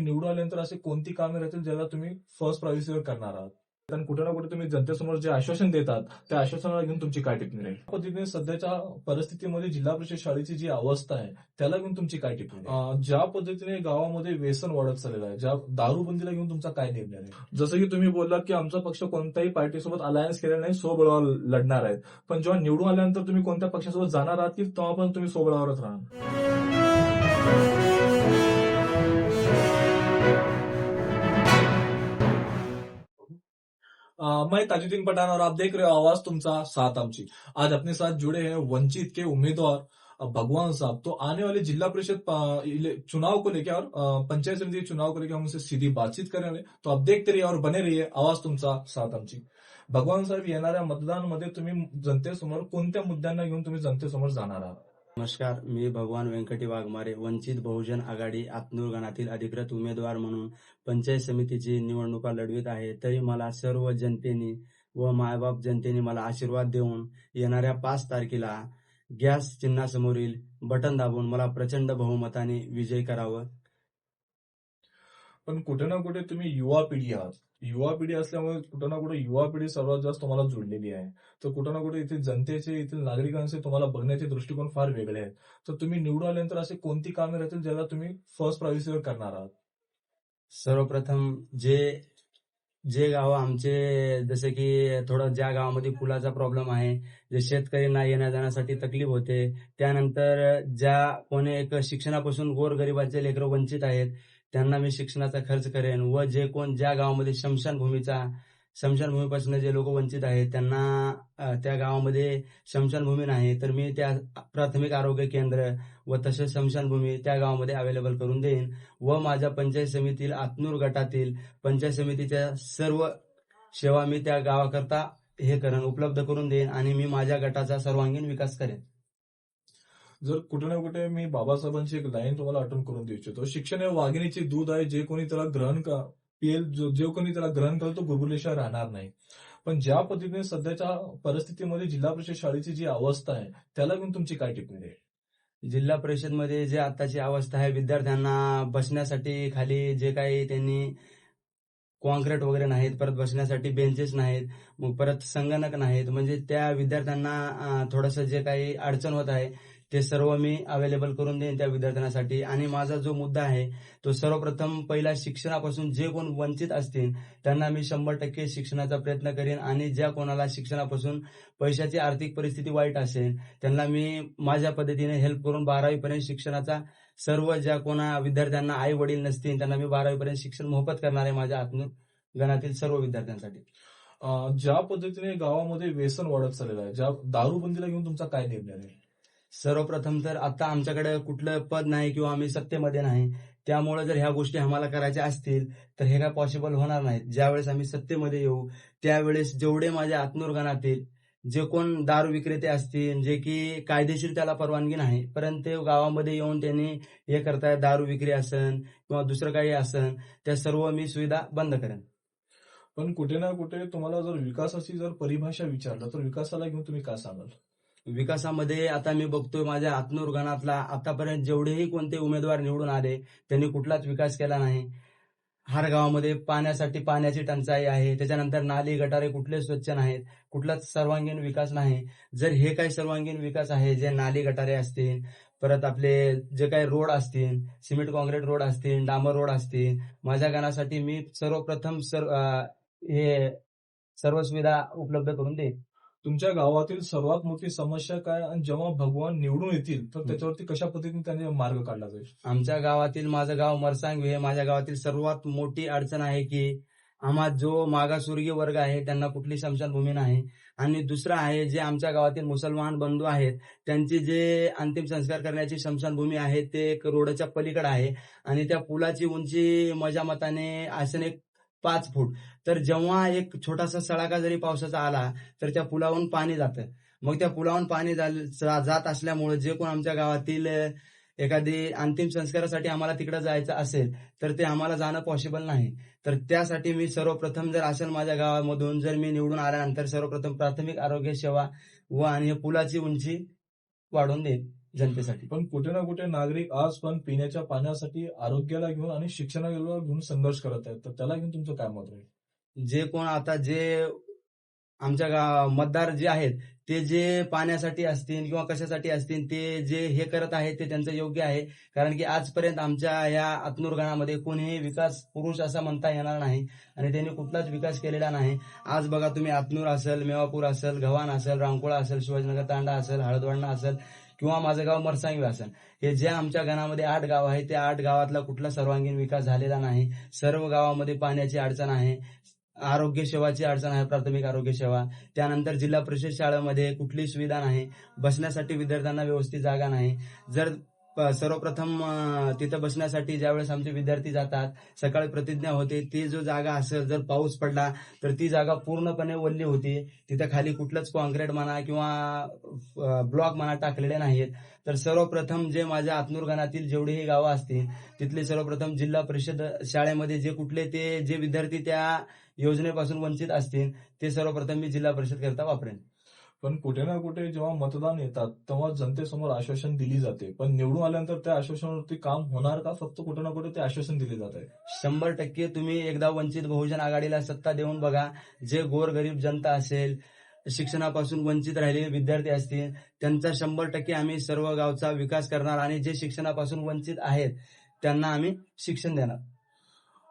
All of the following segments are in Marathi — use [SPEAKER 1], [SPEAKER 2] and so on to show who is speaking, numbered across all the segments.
[SPEAKER 1] निवडून आल्यानंतर असे कोणती कामे राहतील ज्याला तुम्ही फर्स्ट प्रायोरिटीवर करणार आहात? कारण कुठे ना कुठे तुम्ही जनतेसमोर जे आश्वासन देतात त्या आश्वासनाला घेऊन तुमची काय टिप्पणी राहील? पद्धतीने सध्याच्या परिस्थितीमध्ये जिल्हा परिषद शाळेची जी अवस्था आहे त्याला घेऊन तुमची काय टिप्पणी ज्या पद्धतीने गावामध्ये व्यसन वाढत चाललेलं आहे ज्या दारूबंदीला घेऊन तुमचा काय निर्णय आहे जसं की तुम्ही बोललात की आमचा पक्ष कोणत्याही पार्टीसोबत अलायन्स केलेला नाही सोबळावर लढणार आहेत. पण जेव्हा निवडून आल्यानंतर तुम्ही कोणत्या पक्षासोबत जाणार आहात की तेव्हा पण तुम्ही सोबळावरच राहणार? मैं ताजुद्दीन पठान और आप देख रहे हो आवाज़ तुमचा साथ आमची। आज अपने साथ जुड़े हैं वंचित के उम्मीदवार भगवान साहब। तो आने वाले जिला परिषद चुनाव को लेकर और पंचायत समिति चुनाव को लेकर हम उनसे सीधी बातचीत करेंगे तो आप देखते रहिए और बने रहिए आवाज़ तुमचा साथ आमची। भगवान साहेब येणाऱ्या मतदानमध्ये तुम्ही जनतेसमोर कोणत्या मुद्द्यांना घेऊन तुम्ही जनतेसमोर जाणार आहात?
[SPEAKER 2] नमस्कार मी भगवान व्यंकटी वाघमारे वंचित बहुजन आघाडी आत्नूर गणातील अधिकृत उमेदवार म्हणून पंचायत समितीची निवडणुका लढवित आहे. तरी मला सर्व जनतेने व मायबाप जनतेने मला आशीर्वाद देऊन येणाऱ्या पाच तारखेला गॅस चिन्हासमोरील बटन दाबून मला प्रचंड बहुमताने विजय करावं.
[SPEAKER 1] पण कुठे ना कुठे तुम्ही युवा पिढी आहात. युवा पिढी असल्यामुळे कुठं ना कुठे युवा पिढी सर्वात जास्त तुम्हाला जुळलेली आहे. तर कुठं ना कुठे इथे जनतेचे येथील नागरिकांचे तुम्हाला बघण्याचे दृष्टिकोन फार वेगळे आहेत. तर तुम्ही निवडून आल्यानंतर असे कोणती कामे राहतील ज्याला तुम्ही फर्स्ट प्रायोरिटीवर करणार आहात?
[SPEAKER 2] सर्वप्रथम जे जे गाव आमचे जसे की थोडं ज्या गावामध्ये पुलाचा प्रॉब्लेम आहे जे शेतकऱ्यांना येण्या जाण्यासाठी तकलीफ होते त्यानंतर ज्या कोणी एक शिक्षणापासून गोरगरिबाचे लेकरं वंचित आहेत त्यांना मी शिक्षणाचा खर्च करेन व जे कोण ज्या गावामध्ये शमशानभूमीचा शमशानभूमीपासून जे लोक वंचित आहेत त्यांना त्या गावामध्ये शमशानभूमी नाही तर मी त्या प्राथमिक आरोग्य केंद्र व तसेच शमशानभूमी त्या गावामध्ये अवेलेबल करून देईन व माझ्या पंचायत समितीतील आत्नूर गटातील पंचायत समितीच्या सर्व सेवा मी त्या गावाकरता हे करेन उपलब्ध करून देईन आणि मी माझ्या गटाचा सर्वांगीण विकास करेन.
[SPEAKER 1] जर कुठे ना कुठे मी बाबासाहेबांची एक लाईन तुम्हाला आठवण करून देऊ इच्छितो. शिक्षण हे वाघिणीचे दूध आहे जे कोणी त्याला ग्रहण का पिएल जो जे कोणी त्याला ग्रहण करेल तो गुरगुरल्याशिवाय राहणार नाही. पण ज्या पद्धतीने सध्याच्या परिस्थितीमध्ये जिल्हा परिषद शाळेची जी अवस्था आहे त्याला घेऊन तुमची काय टिप्पणी आहे
[SPEAKER 2] जिल्हा परिषदमध्ये जे आताची अवस्था आहे विद्यार्थ्यांना बसण्यासाठी खाली जे काही त्यांनी कॉन्क्रीट वगैरे नाहीत परत बसण्यासाठी बेंचेस नाहीत मग परत संगणक नाहीत म्हणजे त्या विद्यार्थ्यांना थोडंसं जे काही अडचण होत आहे ते सर्व मी अवेलेबल करून देईन त्या विद्यार्थ्यांसाठी. आणि माझा जो मुद्दा आहे तो सर्वप्रथम पहिला शिक्षणापासून जे कोण वंचित असतील त्यांना मी शंभर टक्के शिक्षणाचा प्रयत्न करेन. आणि ज्या कोणाला शिक्षणापासून पैशाची आर्थिक परिस्थिती वाईट असेल त्यांना मी माझ्या पद्धतीने हेल्प करून बारावीपर्यंत शिक्षणाचा सर्व ज्या कोणा विद्यार्थ्यांना आई वडील नसतील त्यांना मी बारावीपर्यंत शिक्षण मोफत करणार आहे माझ्या आत्म गणातील सर्व विद्यार्थ्यांसाठी.
[SPEAKER 1] ज्या पद्धतीने गावामध्ये व्यसन वाढत चाललेलं आहे ज्या दारूबंदीला घेऊन तुमचा काय निर्णय आहे?
[SPEAKER 2] सर्वप्रथम तर आता आमच्याकडे कुठलं पद नाही किंवा आम्ही सत्तेमध्ये नाही. त्यामुळे जर ह्या गोष्टी आम्हाला करायच्या असतील तर हे काय पॉसिबल होणार नाहीत. ज्यावेळेस आम्ही सत्तेमध्ये येऊ त्यावेळेस जेवढे माझ्या आत्मोरगानातील जे कोण दारू विक्रेते असतील जे की कायदेशीर त्याला परवानगी नाही परंतु गावामध्ये येऊन त्यांनी हे करताय दारू विक्री असन किंवा दुसरं काही असन त्या सर्व मी सुविधा बंद करेन.
[SPEAKER 1] पण कुठे ना कुठे तुम्हाला जर विकासाची जर परिभाषा विचारलं तर विकासाला घेऊन तुम्ही काय सांगाल?
[SPEAKER 2] विकासामध्ये आता मी बघतोय माझ्या आत्मूर आतापर्यंत जेवढेही कोणते उमेदवार निवडून आले त्यांनी कुठलाच विकास केला नाही. हर गावामध्ये पाण्यासाठी पाण्याची टंचाई आहे. त्याच्यानंतर नाली गटारे कुठले स्वच्छ नाहीत कुठलाच सर्वांगीण विकास नाही. जर हे काही सर्वांगीण विकास आहे जे नाली गटारे असतील परत आपले जे काही रोड असतील सिमेंट कॉन्क्रीट रोड असतील डांबर रोड असतील माझ्या गाण्यासाठी मी सर्वप्रथम सर्व हे सर्व सुविधा उपलब्ध करून देईन.
[SPEAKER 1] तुमच्या गावातील सर्वात मोठी समस्या काय आणि जेव्हा भगवान निवडून येतील तर त्याच्यावरती कशा पद्धतीने त्यांनी मार्ग काढला जाईल?
[SPEAKER 2] आमच्या गावातील माझं गाव मरसांग हे माझ्या गावातील सर्वात मोठी अडचण आहे की आम्हा जो मागासवर्गीय वर्ग आहे त्यांना कुठली स्मशानभूमी नाही. आणि दुसरं आहे जे आमच्या गावातील मुसलमान बंधू आहेत त्यांचे जे अंतिम संस्कार करण्याची स्मशानभूमी आहे ते एक रोडच्या पलीकडे आहे. आणि त्या पुलाची उंची माझ्या मताने असेल एक पाच फूट. तर जेव्हा एक छोटासा सळाका जरी पावसाचा आला तर त्या पुलावरून पाणी जातं. मग त्या पुलावरून पाणी जात असल्यामुळे जे कोण आमच्या गावातील एखादी अंतिम संस्कारासाठी आम्हाला तिकडे जायचं असेल तर ते आम्हाला जाणं पॉसिबल नाही. तर त्यासाठी मी सर्वप्रथम जर असेल माझ्या गावामधून जर मी निवडून आल्यानंतर सर्वप्रथम प्राथमिक आरोग्य सेवा व आणि पुलाची उंची वाढवून देईन. जनतेसाठी.
[SPEAKER 1] पण कुठे ना कुठे नागरिक आज पण पिण्याच्या पाण्यासाठी आरोग्याला घेऊन आणि शिक्षणाला घेऊन संघर्ष करत आहेत. तर त्याला घेऊन तुमचं काय मत राहील?
[SPEAKER 2] जे कोण आता जे आमच्या मतदार जे आहेत ते जे पाण्यासाठी असतील किंवा कशासाठी असतील ते जे हे करत आहेत ते त्यांचं योग्य आहे. कारण की आजपर्यंत आमच्या या आतनूर गणामध्ये कोणीही विकास पुरुष असा म्हणता येणार नाही आणि त्यांनी कुठलाच विकास केलेला नाही. आज बघा तुम्ही आतनूर असेल मेवापूर असेल गव्हाण असेल रांकोळा असेल शिवाजीनगर तांडा असेल हळदवणा असेल किंवा माझं गाव मरसांगी असेल. हे जे आमच्या गणामध्ये आठ गाव आहे त्या आठ गावातला कुठला सर्वांगीण विकास झालेला नाही. सर्व गावामध्ये पाण्याची अडचण आहे आरोग्य सेवाची अडचण आहे प्राथमिक आरोग्य सेवा. त्यानंतर जिल्हा परिषद शाळेमध्ये कुठली सुविधा नाही. बसण्यासाठी विद्यार्थ्यांना व्यवस्थित जागा नाही. जर सर्वप्रथम तिथं बसण्यासाठी ज्यावेळेस आमचे विद्यार्थी जातात सकाळी प्रतिज्ञा होते ती जो जागा असेल जर पाऊस पडला तर ती जागा पूर्णपणे ओल्ली होती. तिथं खाली कुठलंच कॉन्क्रीट म्हणा किंवा ब्लॉक म्हणा टाकलेले नाहीत. तर सर्वप्रथम जे माझ्या आतनूर जेवढीही गावं असतील तिथले सर्वप्रथम जिल्हा परिषद शाळेमध्ये जे कुठले ते जे विद्यार्थी त्या योजनेपासून वंचित असतील ते सर्वप्रथम मी जिल्हा परिषद करता वापरेन.
[SPEAKER 1] पण कुठे ना कुठे जेव्हा मतदान येतात तेव्हा जनतेसमोर आश्वासन दिली जाते. पण निवडून आल्यानंतर त्या आश्वासनावरती काम होणार का? फक्त कुठे ना कुठे ते आश्वासन दिले जात आहे.
[SPEAKER 2] शंभर टक्के तुम्ही एकदा वंचित बहुजन आघाडीला सत्ता देऊन बघा. जे गोरगरीब जनता असेल शिक्षणापासून वंचित राहिलेले विद्यार्थी असतील त्यांचा शंभर टक्के आम्ही सर्व गावचा विकास करणार आणि जे शिक्षणापासून वंचित आहेत त्यांना आम्ही शिक्षण देणार.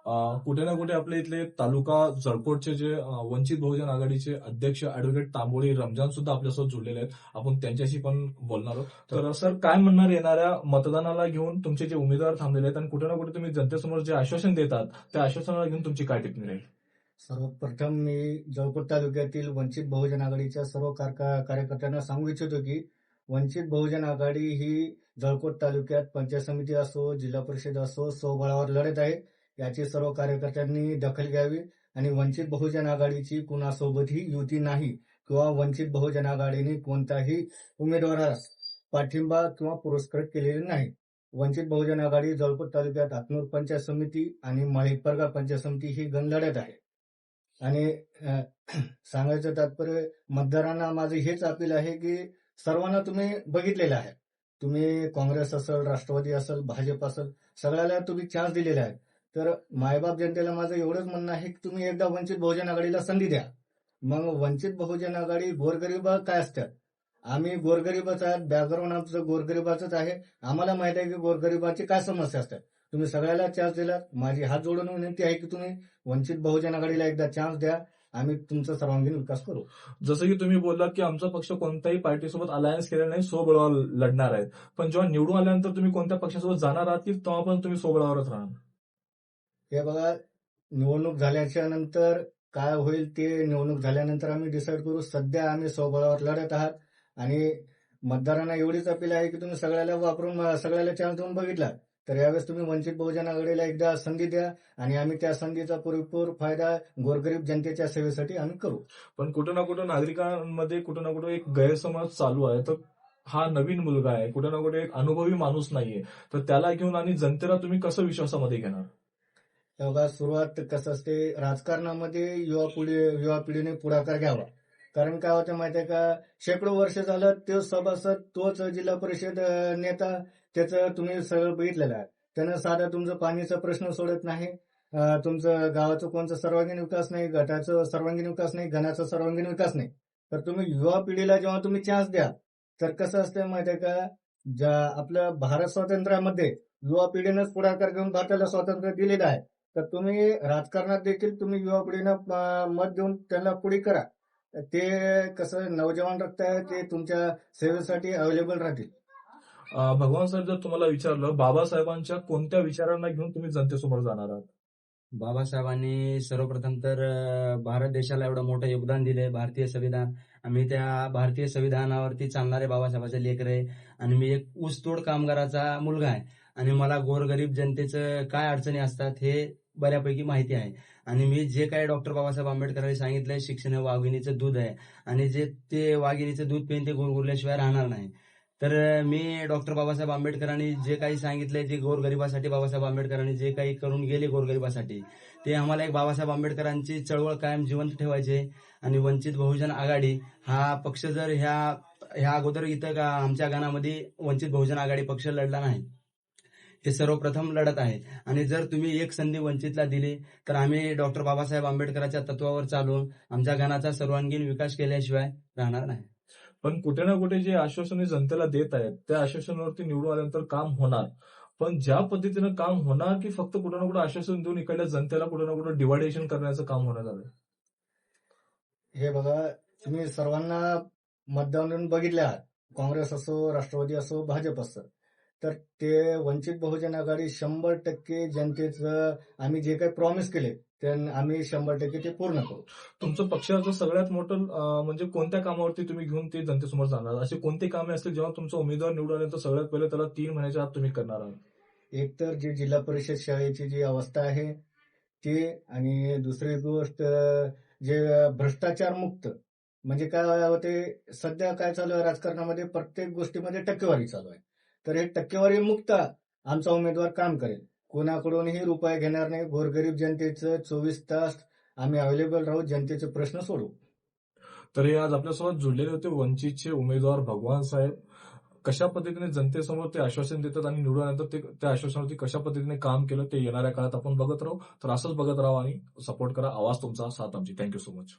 [SPEAKER 1] कुठे ना कुठे आपल्या इथले तालुका जळकोटचे जे वंचित बहुजन आघाडीचे अध्यक्ष ऍडव्होकेट तांबोळी रमजान सुद्धा आपल्यासोबत जुळलेले आहेत. आपण त्यांच्याशी पण बोलणार आहोत. तर सर काय म्हणणार येणाऱ्या मतदानाला घेऊन तुमचे जे उमेदवार थांबलेले आहेत आणि कुठे ना कुठे तुम्ही जनतेसमोर जे आश्वासन देतात त्या आश्वासनाला घेऊन तुमची काय टिप्पणी राहील?
[SPEAKER 3] सर्वप्रथम मी जळकोट तालुक्यातील वंचित बहुजन आघाडीच्या सर्व कार्यकर्त्यांना सांगू इच्छितो की वंचित बहुजन आघाडी ही जळकोट तालुक्यात पंचायत समिती असो जिल्हा परिषद असो स्वबळावर लढत आहे. याची सर्व कार्यकर्त्यांनी दखल घ्यावी आणि वंचित बहुजन आघाडीची कुणासोबतही युती नाही किंवा वंचित बहुजन आघाडीने कोणताही उमेदवारास पाठिंबा किंवा पुरस्कृत केलेले नाही. वंचित बहुजन आघाडी जळपूर तालुक्यात आत्मूर पंचायत समिती आणि माळीपरगा पंचायत समिती ही गण आहे. आणि सांगायचं तात्पर्य मतदारांना माझं हेच अपील आहे की सर्वांना तुम्ही बघितलेलं आहे. तुम्ही काँग्रेस असेल राष्ट्रवादी असेल भाजप असेल सगळ्याला तुम्ही चान्स दिलेला आहे. तर मायबाप जनतेला माझं एवढंच म्हणणं आहे की तुम्ही एकदा वंचित बहुजन आघाडीला संधी द्या. मग वंचित बहुजन आघाडी गोरगरीब काय असतात? आम्ही गोरगरीबच आहात बॅकग्राऊंड आमचं गोरगरिबाचंच आहे. आम्हाला माहीत आहे की गोरगरिबाची काय समस्या असतात. तुम्ही सगळ्याला चान्स दिलात. माझी हात जोडून विनंती आहे की तुम्ही वंचित बहुजन आघाडीला एकदा चान्स द्या. आम्ही तुमचा सर्वांगीण विकास करू.
[SPEAKER 1] जसं की तुम्ही बोललात की आमचा पक्ष कोणत्याही पार्टीसोबत अलायन्स केलेला नाही सोबळावर लढणार आहेत. पण जेव्हा निवडून आल्यानंतर तुम्ही कोणत्या पक्षासोबत जाणार आहात की तेव्हा पण तुम्ही सोबळावरच राहणार?
[SPEAKER 3] हे बघा निवडणूक झाल्याच्यानंतर काय होईल ते निवडणूक झाल्यानंतर आम्ही डिसाईड करू. सध्या आम्ही स्वबळावर लढत आहात आणि मतदारांना एवढीच अपील आहे की तुम्ही सगळ्याला वापरून सगळ्याला चान्स देऊन बघितला तर यावेळेस तुम्ही वंचित बहुजन आघाडीला एकदा संधी द्या आणि आम्ही त्या संधीचा पुरेपूर फायदा गोरगरीब जनतेच्या सेवेसाठी आम्ही करू.
[SPEAKER 1] पण कुठं ना कुठं नागरिकांमध्ये कुठं ना कुठं एक गैरसमज चालू आहे. तर हा नवीन मुलगा आहे. कुठं ना कुठे एक अनुभवी माणूस नाहीये. तर त्याला घेऊन आणि जनतेला तुम्ही कसं विश्वासामध्ये घेणार?
[SPEAKER 3] तेव्हा बघा सुरुवात कसं असते राजकारणामध्ये युवा पिढी युवा पिढीने पुढाकार घ्यावा. कारण काय होतं माहितीये का शेकडो वर्ष झालं तो सभासद तोच जिल्हा परिषद नेता त्याचं तुम्ही सगळं बघितलेलं आहे. त्यानं साधा तुमचं पाणीचा प्रश्न सोडत नाही. तुमचं गावाचं कोणचा सर्वांगीण विकास नाही गटाचं सर्वांगीण विकास नाही घनाचा सर्वांगीण विकास नाही. तर तुम्ही युवा पिढीला जेव्हा तुम्ही चान्स द्या तर कसं असतं माहितीये का ज्या आपल्या भारत स्वातंत्र्यामध्ये युवा पिढीनंच पुढाकार घेऊन भारताला स्वातंत्र्य दिलेलं आहे. तर तुम्ही राजकारणात देखील तुम्ही युवा पिढीनं मत देऊन त्यांना पुढे करा. ते कसं नवजवान रक्त आहे ते तुमच्या सेवेसाठी अवेलेबल राहतील.
[SPEAKER 1] भगवान साहेब जर तुम्हाला विचारलं बाबासाहेबांच्या कोणत्या विचारांना घेऊन तुम्ही जनतेसमोर जाणार आहात?
[SPEAKER 2] बाबासाहेबांनी सर्वप्रथम तर भारत देशाला एवढं मोठं योगदान दिले भारतीय संविधान. आम्ही त्या भारतीय संविधानावरती चालणारे बाबासाहेबाचे लेकर आहे. आणि मी एक ऊसतोड कामगाराचा मुलगा आहे. आणि मला गोरगरीब जनतेचं काय अडचणी असतात हे बऱ्यापैकी माहिती आहे. आणि मी जे काही डॉक्टर बाबासाहेब आंबेडकरांनी सांगितलंय शिक्षण हे वाघिणीचं दूध आहे. आणि जे ते वाघिणीचं दूध पिऊन ते गोरगुरल्याशिवाय राहणार नाही. तर मी डॉक्टर बाबासाहेब आंबेडकरांनी जे काही सांगितलंय जे गोरगरिबासाठी बाबासाहेब आंबेडकरांनी जे काही करून गेले गोरगरिबासाठी ते आम्हाला एक बाबासाहेब आंबेडकरांची चळवळ कायम जिवंत ठेवायचे आणि वंचित बहुजन आघाडी हा पक्ष जर ह्या ह्या अगोदर इथं का आमच्या गानामध्ये वंचित बहुजन आघाडी पक्ष लढला नाही हे सर्वप्रथम लढत आहे. आणि जर तुम्ही एक संधी वंचितला दिली तर आम्ही डॉक्टर बाबासाहेब आंबेडकरांच्या तत्वावर चालून आमच्या गाणाचा सर्वांगीण विकास केल्याशिवाय राहणार नाही.
[SPEAKER 1] पण कुठे ना कुठे जे आश्वासने जनतेला देत आहेत त्या आश्वासनावरती निवडून आल्यानंतर काम होणार. पण ज्या पद्धतीनं काम होणार की फक्त कुठं ना कुठं आश्वासन देऊन इकडल्या जनतेला कुठं ना कुठं डिवायडेशन करण्याचं काम होणार झालं
[SPEAKER 3] हे बघा तुम्ही सर्वांना मतदान बघितले आहात काँग्रेस असो राष्ट्रवादी असो भाजप असो. तर ते वंचित बहुजन आघाडी शंभर टक्के जनतेचं आम्ही जे काही प्रॉमिस केले ते आम्ही शंभर टक्के ते पूर्ण करू.
[SPEAKER 1] तुमचं पक्षाचं सगळ्यात मोठं म्हणजे कोणत्या कामावरती तुम्ही घेऊन ते जनतेसमोर जाणार? असे कोणते कामे असतील जेव्हा तुमचा उमेदवार निवडून आल्यानंतर सगळ्यात पहिले त्याला तीन महिन्याच्या आत तुम्ही करणार आहात?
[SPEAKER 3] एक तर जी जिल्हा परिषद शाळेची जी अवस्था आहे ती आणि दुसरी गोष्ट जे भ्रष्टाचार मुक्त म्हणजे काय होते सध्या काय चालू आहे राजकारणामध्ये प्रत्येक गोष्टीमध्ये टक्केवारी चालू आहे. तर हे टक्केवारी मुक्त आमचा उमेदवार काम करेल. कोणाकडूनही रुपये घेणार नाही. गोरगरीब जनतेचं चोवीस तास आम्ही अवेलेबल राहू जनतेचे प्रश्न सोडू.
[SPEAKER 1] तर हे आज आपल्यासोबत जुळलेले होते वंचितचे उमेदवार भगवान साहेब. कशा पद्धतीने जनतेसमोर ते आश्वासन देतात आणि निवडल्यानंतर ते त्या आश्वासनावरती कशा पद्धतीने काम केलं ते येणाऱ्या काळात आपण बघत राहू. तर असंच बघत राहू आणि सपोर्ट करा. आवाज तुमचा साथ आमची. Thank you so much